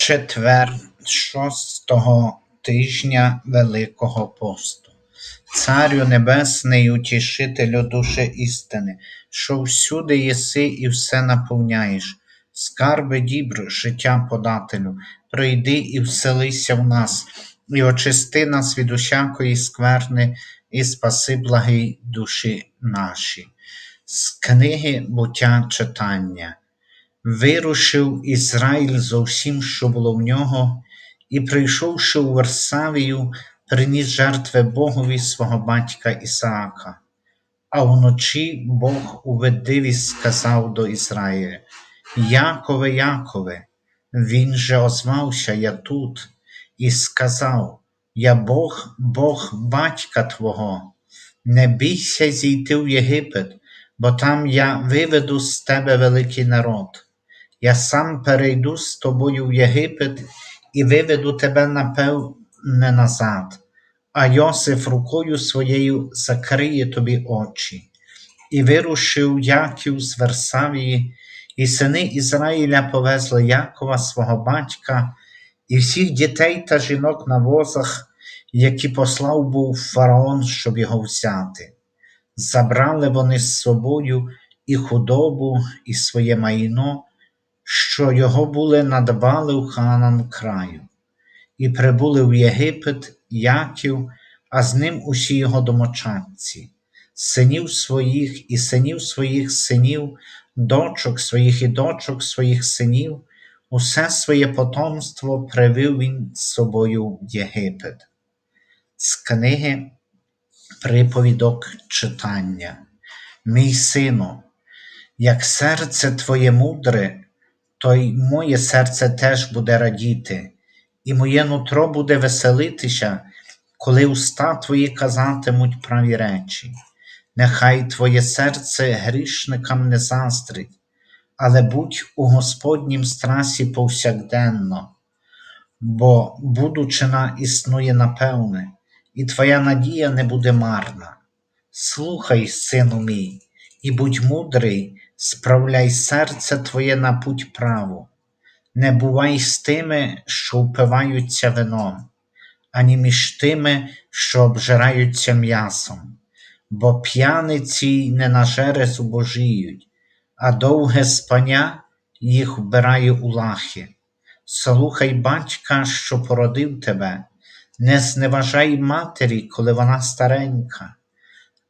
Четвер шостого тижня Великого посту. Царю Небесний, утішителю душі істини, що всюди єси і все наповняєш, скарби дібр, життя подателю, прийди і вселися в нас, і очисти нас від усякої скверни, і спаси благий душі наші. З книги буття читання. Вирушив Ізраїль з усім, що було в нього, і, прийшовши у Варсавію, приніс жертви Богові свого батька Ісаака. А вночі Бог у видиві сказав до Ізраїля: Якове, Якове, він же озвався Я тут, і сказав: Я Бог, Бог батька Твого, не бійся зійти в Єгипет, бо там я виведу з тебе великий народ. Я сам перейду з тобою в Єгипет і виведу тебе напевне назад, а Йосиф рукою своєю закриє тобі очі. І вирушив Яків з Версавії, і сини Ізраїля повезли Якова, свого батька, і всіх дітей та жінок на возах, які послав був фараон, щоб його взяти. Забрали вони з собою і худобу, і своє майно що його були надбали у ханан краю, і прибули в Єгипет Яків, а з ним усі його домочадці, синів своїх і синів своїх синів, дочок своїх і дочок своїх синів, усе своє потомство привів він з собою в Єгипет. З книги Приповідок читання. Мій сину, як серце твоє мудре, то й моє серце теж буде радіти, і моє нутро буде веселитися, коли уста твої казатимуть праві речі. Нехай твоє серце грішникам не заздрить, але будь у Господнім страсі повсякденно, бо будучина існує напевне, і твоя надія не буде марна. Слухай, сину мій, і будь мудрий, справляй серце твоє на путь праву, не бувай з тими, що впиваються вином, ані між тими, що обжираються м'ясом, бо п'яниці не на зубожіють, а довге спання їх вбирає у лахи. Слухай батька, що породив тебе, не зневажай матері, коли вона старенька,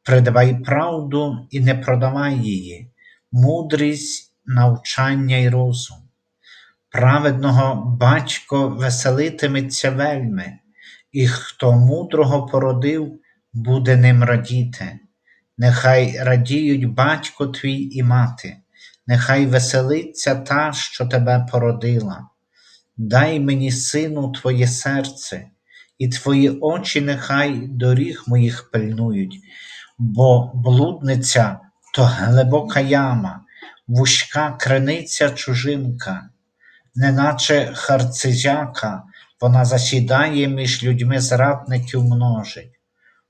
придбай правду і не продавай її, мудрість, навчання й розум. Праведного батько веселитиметься вельми, і хто мудрого породив, буде ним радіти. Нехай радіють батько твій і мати, нехай веселиться та, що тебе породила. Дай мені, сину, твоє серце, і твої очі нехай доріг моїх пильнують, бо блудниця то глибока яма, вузька криниця чужинка, неначе харцизяка, вона засідає між людьми зрадників множить.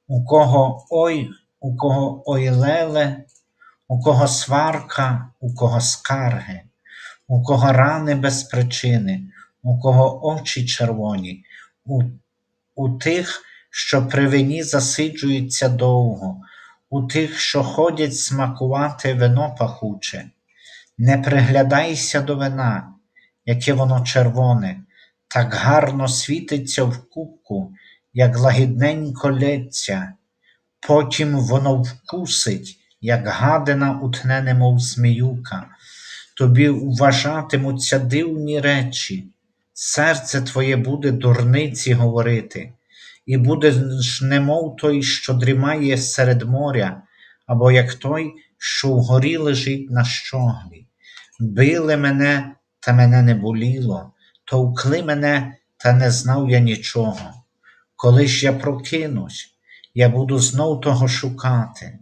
У кого ой, у кого ой леле, у кого сварка, у кого скарги, у кого рани без причини, у кого очі червоні, у, у тих, що при вині засиджуються довго, у тих, що ходять смакувати вино пахуче. Не приглядайся до вина, яке воно червоне, так гарно світиться в кубку, як лагідненько лється, потім воно вкусить, як гадина утне, немов зміюка. Тобі вважатимуться дивні речі, серце твоє буде дурниці говорити і будеш немов той, що дрімає серед моря, або як той, що вгорі лежить на щоглі. Били мене, та мене не боліло, товкли мене, та не знав я нічого. Коли ж я прокинусь, я буду знов того шукати.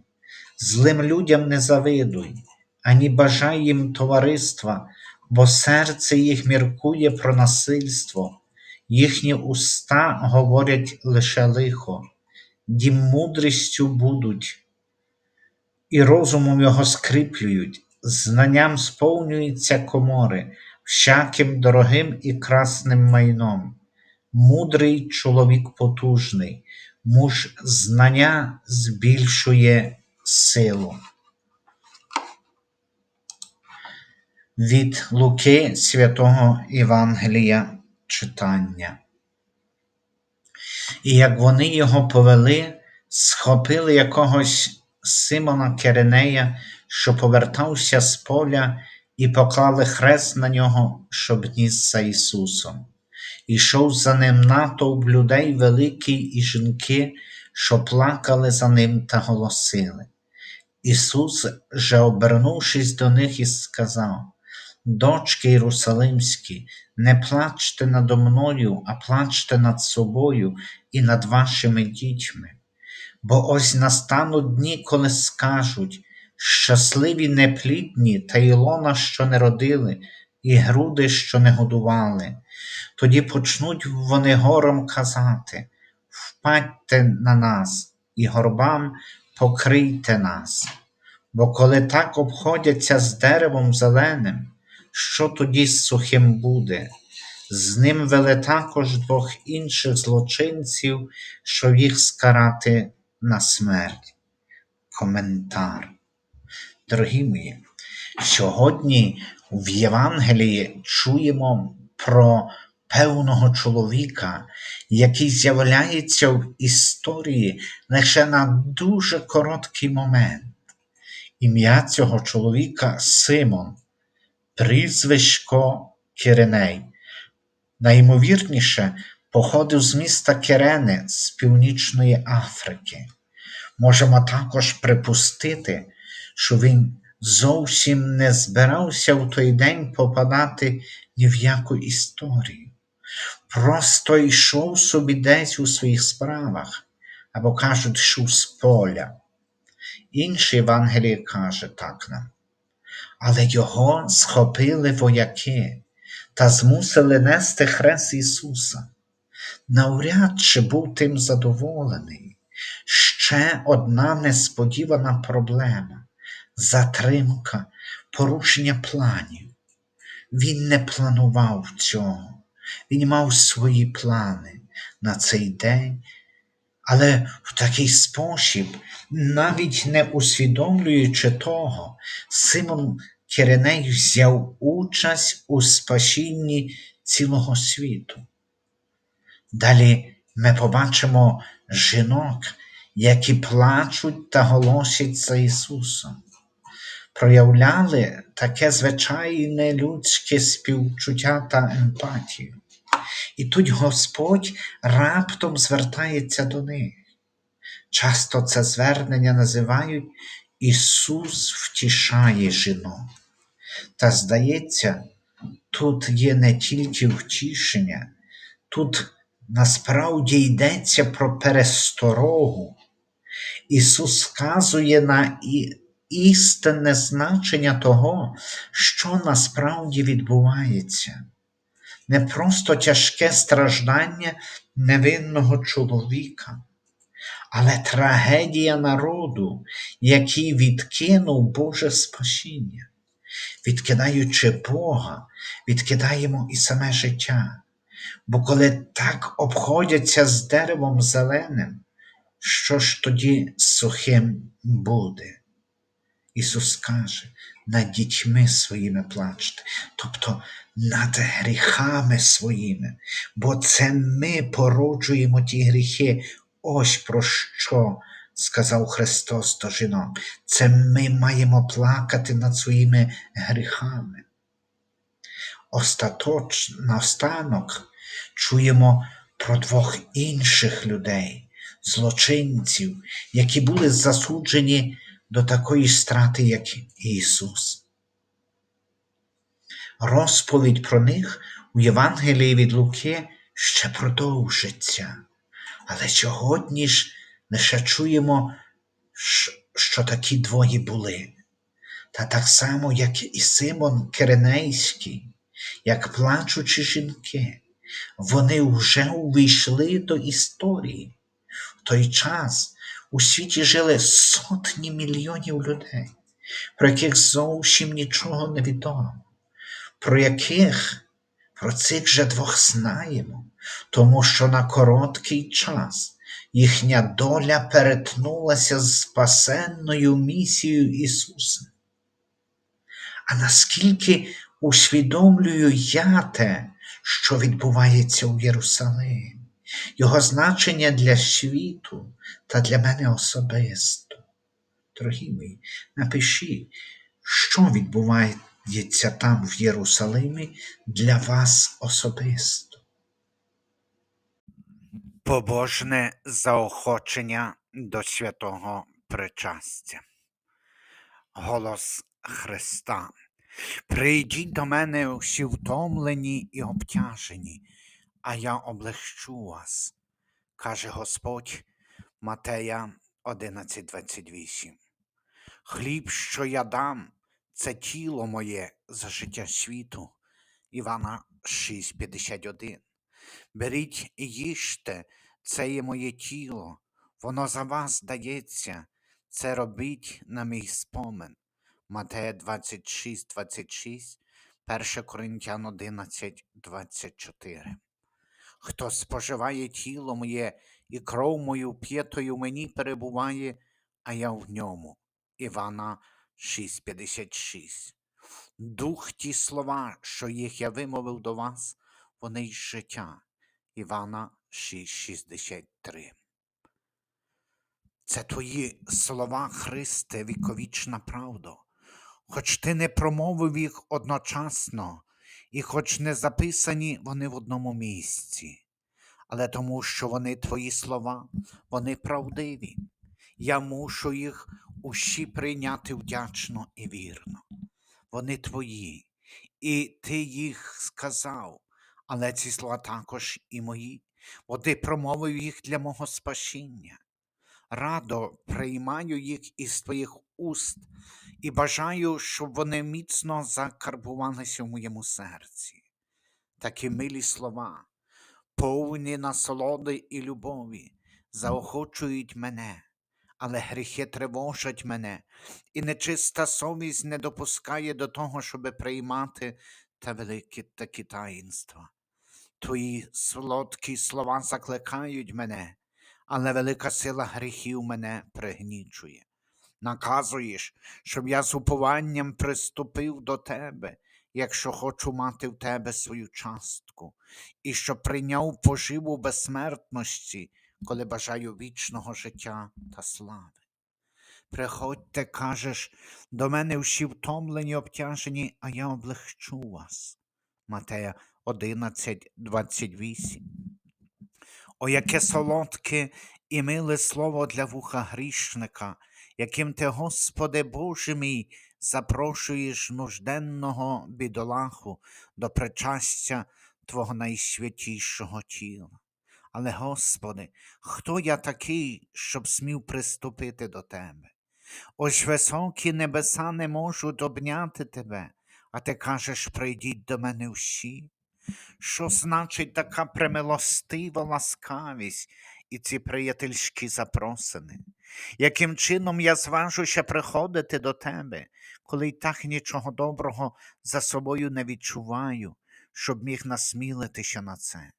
Злим людям не завидуй, ані бажай їм товариства, бо серце їх міркує про насильство, їхні уста говорять лише лихо, дім мудрістю будуть, і розумом його скріплюють, знанням сповнюються комори, всяким дорогим і красним майном, мудрий чоловік потужний, муж знання збільшує силу. Від Луки святого Євангелія читання. І як вони його повели, схопили якогось Симона Керенея, що повертався з поля, і поклали хрест на нього, щоб ніс за Ісусом. Ішов за ним натовп людей великий і жінки, що плакали за ним та голосили. Ісус же, обернувшись до них, і сказав: Дочки Єрусалимські, не плачте надо мною, а плачте над собою і над вашими дітьми. Бо ось настануть дні, коли скажуть щасливі неплідні та ілона, що не родили, і груди, що не годували. Тоді почнуть вони гором казати Впадьте на нас, і горбам покрийте нас. Бо коли так обходяться з деревом зеленим, що тоді з сухим буде? З ним вели також двох інших злочинців, щоб їх скарати на смерть. Коментар. Дорогі мої, сьогодні в Євангелії чуємо про певного чоловіка, який з'являється в історії лише на дуже короткий момент. Ім'я цього чоловіка Симон, прізвисько Киреней. Найімовірніше походив з міста Кирени з Північної Африки. Можемо також припустити, що він зовсім не збирався в той день попадати ні в яку історію. Просто йшов собі десь у своїх справах, або кажуть, йшов з поля. Інший Євангеліє каже так нам. Але його схопили вояки та змусили нести хрест Ісуса. Навряд чи був тим задоволений. Ще одна несподівана проблема затримка, порушення планів. Він не планував цього, він мав свої плани на цей день, але в такий спосіб, навіть не усвідомлюючи того, Симон Киреней взяв участь у спасінні цілого світу. Далі ми побачимо жінок, які плачуть та голосять за Ісусом. Проявляли таке звичайне людське співчуття та емпатію. І тут Господь раптом звертається до них. Часто це звернення називають Ісус втішає жінок. Та здається, тут є не тільки втішення, тут насправді йдеться про пересторогу. Ісус вказує на істинне значення того, що насправді відбувається. Не просто тяжке страждання невинного чоловіка, але трагедія народу, який відкинув Боже спасіння. Відкидаючи Бога, відкидаємо і саме життя. Бо коли так обходяться з деревом зеленим, що ж тоді сухим буде? Ісус каже, над дітьми своїми плачте, тобто над гріхами своїми, бо це ми породжуємо ті гріхи. Ось про що сказав Христос до жінок. Це ми маємо плакати над своїми гріхами. Остаточно наостанок чуємо про двох інших людей, злочинців, які були засуджені до такої страти, як Ісус. Розповідь про них у Євангелії від Луки ще продовжиться, але сьогодні ж лише чуємо, що такі двоє були. Та так само, як і Симон Киренейський, як плачучі жінки, вони вже увійшли до історії. В той час у світі жили сотні мільйонів людей, про яких зовсім нічого не відомо. про яких про цих же двох знаємо, тому що на короткий час їхня доля перетнулася з спасенною місією Ісуса. А наскільки усвідомлюю я те, що відбувається у Єрусалимі, його значення для світу та для мене особисто. Дорогі мої, напишіть, що відбувається там в Єрусалимі для вас особисто. Побожне заохочення до святого причастя. Голос Христа. Прийдіть до мене всі втомлені і обтяжені, а я облегчу вас, каже Господь Матея 11.28. Хліб, що я дам, це тіло моє за життя світу. Івана 6.51. Беріть і їжте, це є моє тіло, воно за вас дається, це робіть на мій спомин. Матея 26, 26, 1 Коринтян 11, 24. Хто споживає тіло моє і кров мою п'єтою мені перебуває, а я в ньому. Івана 6,56. Дух ті слова, що їх я вимовив до вас, вони й життя. Івана 6,63. Це твої слова, Христе, віковічна правда. Хоч ти не промовив їх одночасно, і хоч не записані вони в одному місці, але тому, що вони твої слова, вони правдиві. Я мушу їх усі прийняти вдячно і вірно. Вони твої, і ти їх сказав, але ці слова також і мої, бо ти промовив їх для мого спасіння. Радо приймаю їх із твоїх уст і бажаю, щоб вони міцно закарбувалися в моєму серці. Такі милі слова, повні насолоди і любові, заохочують мене, але гріхи тривожать мене, і нечиста совість не допускає до того, щоб приймати те велике такі таїнства. Твої солодкі слова закликають мене, але велика сила гріхів мене пригнічує. Наказуєш, щоб я з упованням приступив до тебе, якщо хочу мати в тебе свою частку, і щоб прийняв поживу безсмертності, коли бажаю вічного життя та слави. Приходьте, кажеш, до мене всі втомлені, обтяжені, а я облегчу вас. Матея 11, 28. О, яке солодке і миле слово для вуха грішника, яким ти, Господи Боже мій, запрошуєш нужденного бідолаху до причастя Твого найсвятішого тіла. Але, Господи, хто я такий, щоб смів приступити до Тебе? Ось високі небеса не можуть обняти Тебе, а ти кажеш, прийдіть до мене всі. Що значить така премилостива ласкавість і ці приятельські запросини? Яким чином я зважуся приходити до тебе, коли й так нічого доброго за собою не відчуваю, щоб міг насмілитися на це?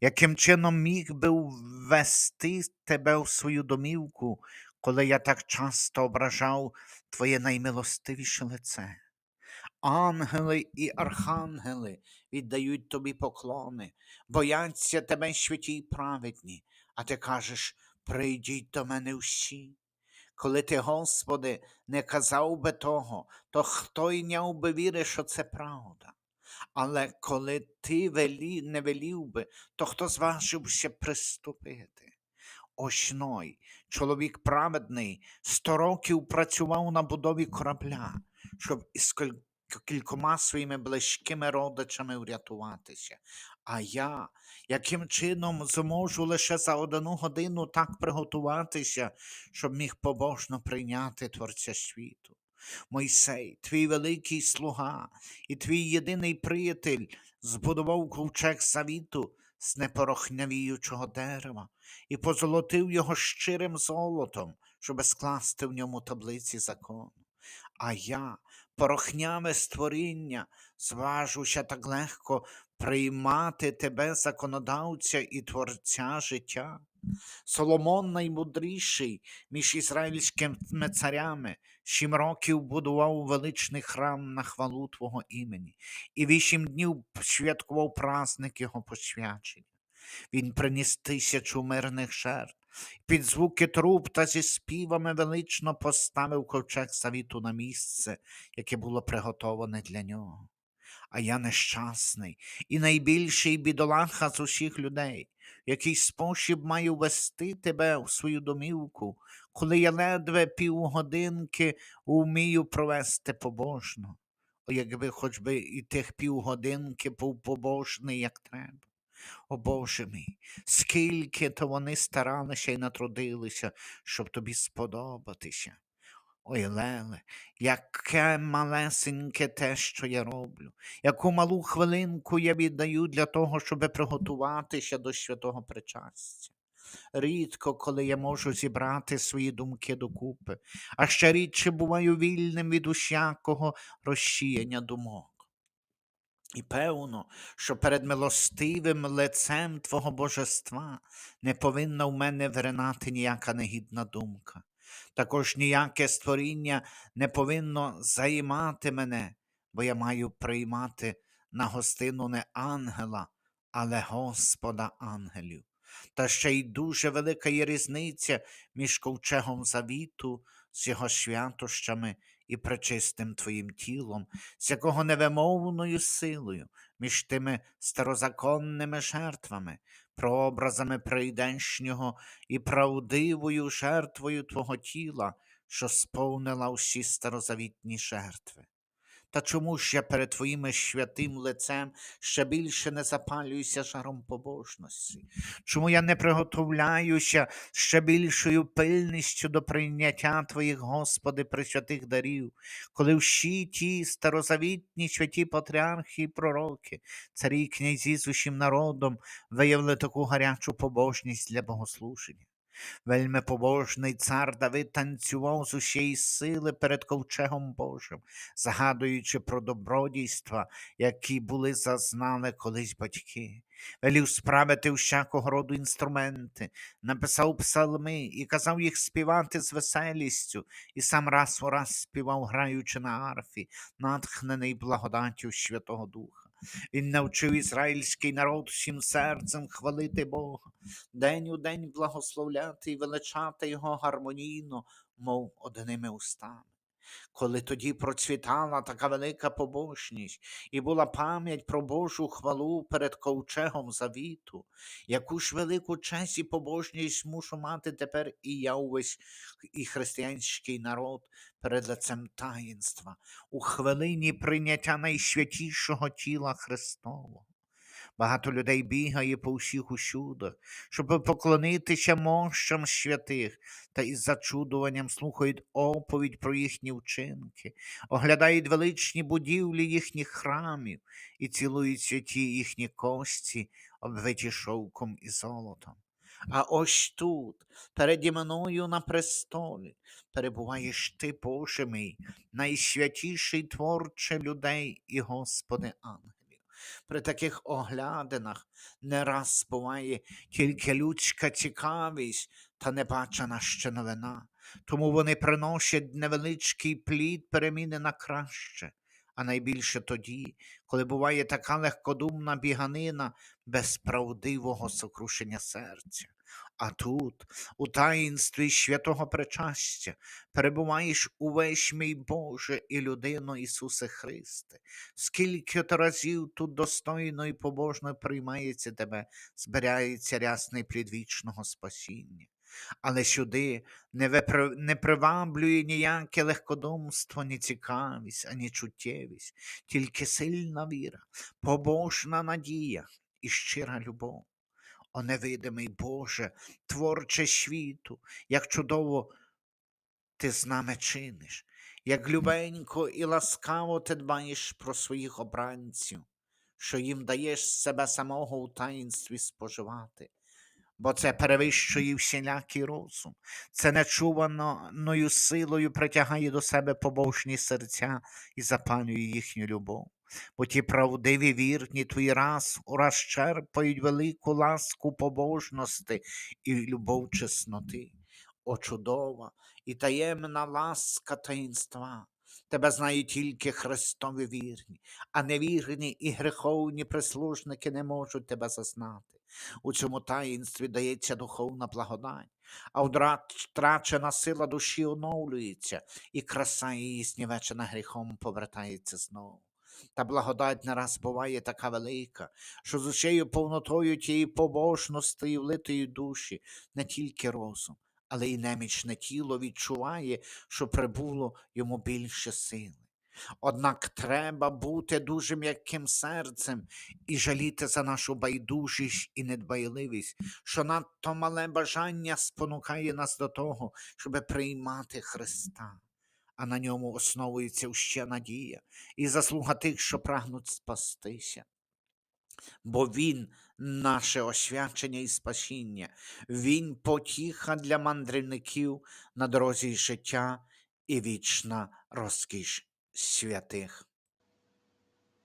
Яким чином міг би ввести тебе в свою домівку, коли я так часто ображав твоє наймилостивіше лице? Ангели і архангели віддають тобі поклони, бояться тебе святі й праведні, а ти кажеш, прийдіть до мене всі. Коли ти, Господи, не казав би того, то хто йняв би віри, що це правда. Але коли ти велі, не велів би, то хто зважився приступити? Ось Ной, чоловік праведний, сто років працював на будові корабля, щоб із кількома своїми близькими родичами врятуватися. А я яким чином зможу лише за одну годину так приготуватися, щоб міг побожно прийняти Творця світу? Мойсей, твій великий слуга і твій єдиний приятель збудував ковчег завіту з непорохнявіючого дерева і позолотив його щирим золотом, щоб скласти в ньому таблиці закону. А я порохняве створіння, зважуся так легко приймати тебе, законодавця і творця життя. Соломон наймудріший між ізраїльськими царями, сім років будував величний храм на хвалу Твого імені, і вісім днів святкував праздник його посвячення. Він приніс тисячу мирних жертв, під звуки труб та зі співами велично поставив ковчег завіту на місце, яке було приготоване для нього. А я нещасний і найбільший бідолаха з усіх людей, який спосіб маю вести тебе у свою домівку, коли я ледве півгодинки вмію провести побожно. О, якби хоч би і тих півгодинки був побожний, як треба. О Боже мій, скільки то вони старалися і натрудилися, щоб тобі сподобатися. Ой, Леле, яке малесеньке те, що я роблю, яку малу хвилинку я віддаю для того, щоб приготуватися до святого причастя. Рідко, коли я можу зібрати свої думки докупи, а ще рідше буваю вільним від усякого розсіяння думок. І певно, що перед милостивим лицем Твого божества не повинна в мене виринати ніяка негідна думка. Також ніяке створіння не повинно займати мене, бо я маю приймати на гостину не ангела, але Господа ангелів. Та ще й дуже велика є різниця між ковчегом завіту з його святощами і пречистим твоїм тілом, з якого невимовною силою між тими старозаконними жертвами, прообразами прийденшнього і правдивою жертвою твого тіла, що сповнила усі старозавітні жертви. Та чому ж я перед твоїм святим лицем ще більше не запалююся жаром побожності? Чому я не приготовляюся ще більшою пильністю до прийняття Твоїх, Господи, пресвятих дарів, коли всі ті старозавітні святі патріархи і пророки, царі і князі з усім народом виявили таку гарячу побожність для богослуження? Вельми побожний цар Давид танцював з усієї сили перед ковчегом Божим, згадуючи про добродійства, які були зазнали колись батьки. Велів справити всякого роду інструменти, написав псалми і казав їх співати з веселістю, і сам раз у раз співав, граючи на арфі, натхнений благодаттю Святого Духа. Він навчив ізраїльський народ всім серцем хвалити Бога, день у день благословляти і величати його гармонійно, мов одними устами. Коли тоді процвітала така велика побожність і була пам'ять про Божу хвалу перед ковчегом завіту, яку ж велику честь і побожність мушу мати тепер і я увесь і християнський народ перед лицем таїнства, у хвилині прийняття найсвятішого тіла Христового. Багато людей бігає по всіх усюдах, щоб поклонитися мощам святих, та із зачудуванням слухають оповідь про їхні вчинки, оглядають величні будівлі їхніх храмів і цілують святі їхні кості, обвиті шовком і золотом. А ось тут, переді мною на престолі, перебуваєш ти, Боже мій, найсвятіший творче людей і Господи ангелів. При таких оглядинах не раз буває тільки людська цікавість та небачена ще новина. Тому вони приносять невеличкий плід переміни на краще, а найбільше тоді, коли буває така легкодумна біганина без правдивого сокрушення серця. А тут, у таїнстві святого причастя, перебуваєш увесь мій Боже і людино Ісусе Христе, скільки то разів тут достойно і побожно приймається тебе, збирається рясний плід вічного спасіння. Але сюди не, випри... не приваблює ніяке легкодумство, ні цікавість, ані чуттєвість, тільки сильна віра, побожна надія і щира любов. О невидимий Боже, творче світу, як чудово ти з нами чиниш, як любенько і ласкаво ти дбаєш про своїх обранців, що їм даєш себе самого у таїнстві споживати. бо це перевищує всілякий розум. Це нечуваною силою притягає до себе побожні серця і запалює їхню любов. Бо ті правдиві вірні твої раз ураз черпають велику ласку побожності і любов чесноти. О, чудова і таємна ласка таїнства. Тебе знають тільки Христові вірні, а невірні і греховні прислужники не можуть тебе зазнати. У цьому таїнстві дається духовна благодать, а втрачена сила душі оновлюється, і краса її знівечена гріхом повертається знову. Та благодать не раз буває така велика, що з усією повнотою тієї побожності влитої душі не тільки розум, але й немічне тіло відчуває, що прибуло йому більше сили. Однак треба бути дуже м'яким серцем і жаліти за нашу байдужість і недбайливість, що надто мале бажання спонукає нас до того, щоб приймати Христа, а на ньому основується ще надія і заслуга тих, що прагнуть спастися. Бо Він наше освячення і спасіння, Він потіха для мандрівників на дорозі життя і вічна розкіш святих.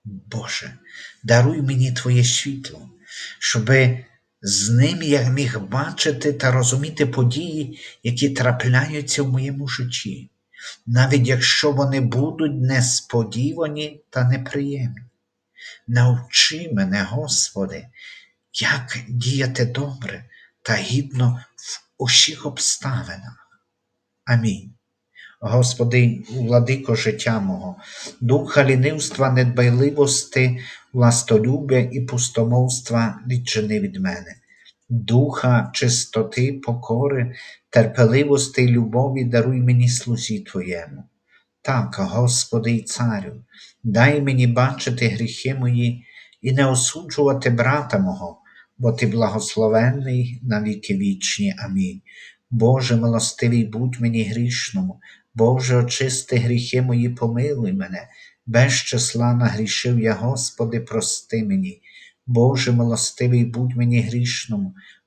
Боже, даруй мені Твоє світло, щоби з ним я міг бачити та розуміти події, які трапляються в моєму житті, навіть якщо вони будуть несподівані та неприємні. Навчи мене, Господи, як діяти добре та гідно в усіх обставинах. Амінь. Господи, владико життя мого, духа лінивства, недбайливости, властолюбя і пустомовства відчини від мене, духа чистоти, покори, терпеливости й любові даруй мені слузі Твоєму. Так, Господи і Царю, дай мені бачити гріхи мої і не осуджувати брата мого, бо Ти благословенний на віки вічні. Амінь. Боже милостивий, будь мені грішному, Боже, очисти гріхи мої, помилуй мене, без числа нагрішив я, Господи, прости мені. Боже милостивий, будь мені грішному,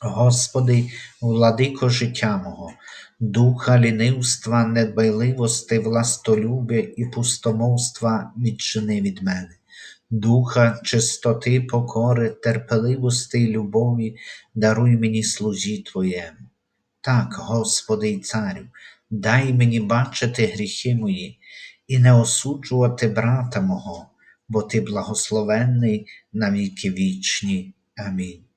Господи, владико життя мого, духа лінивства, недбайливости, властолюбя і пустомовства відчини від мене, духа чистоти, покори, терпеливости й любові, даруй мені слузі Твоєму. Так, Господи і Царю, дай мені бачити гріхи мої і не осуджувати брата мого, бо Ти благословенний на віки вічні. Амінь.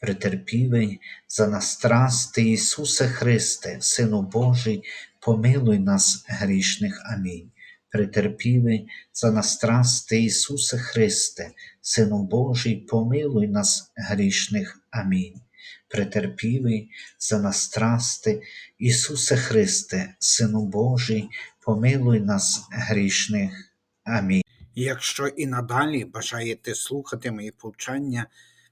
Претерпівий за нас страсти Ісусе Христе, Сину Божий, помилуй нас грішних. Амінь. Претерпівий за нас страсти Ісусе Христе, Сину Божий, помилуй нас грішних. Амінь. Претерпівий за нас страсти, Ісусе Христе, Сину Божий, помилуй нас грішних. Амінь. Якщо і надалі бажаєте слухати мої повчання,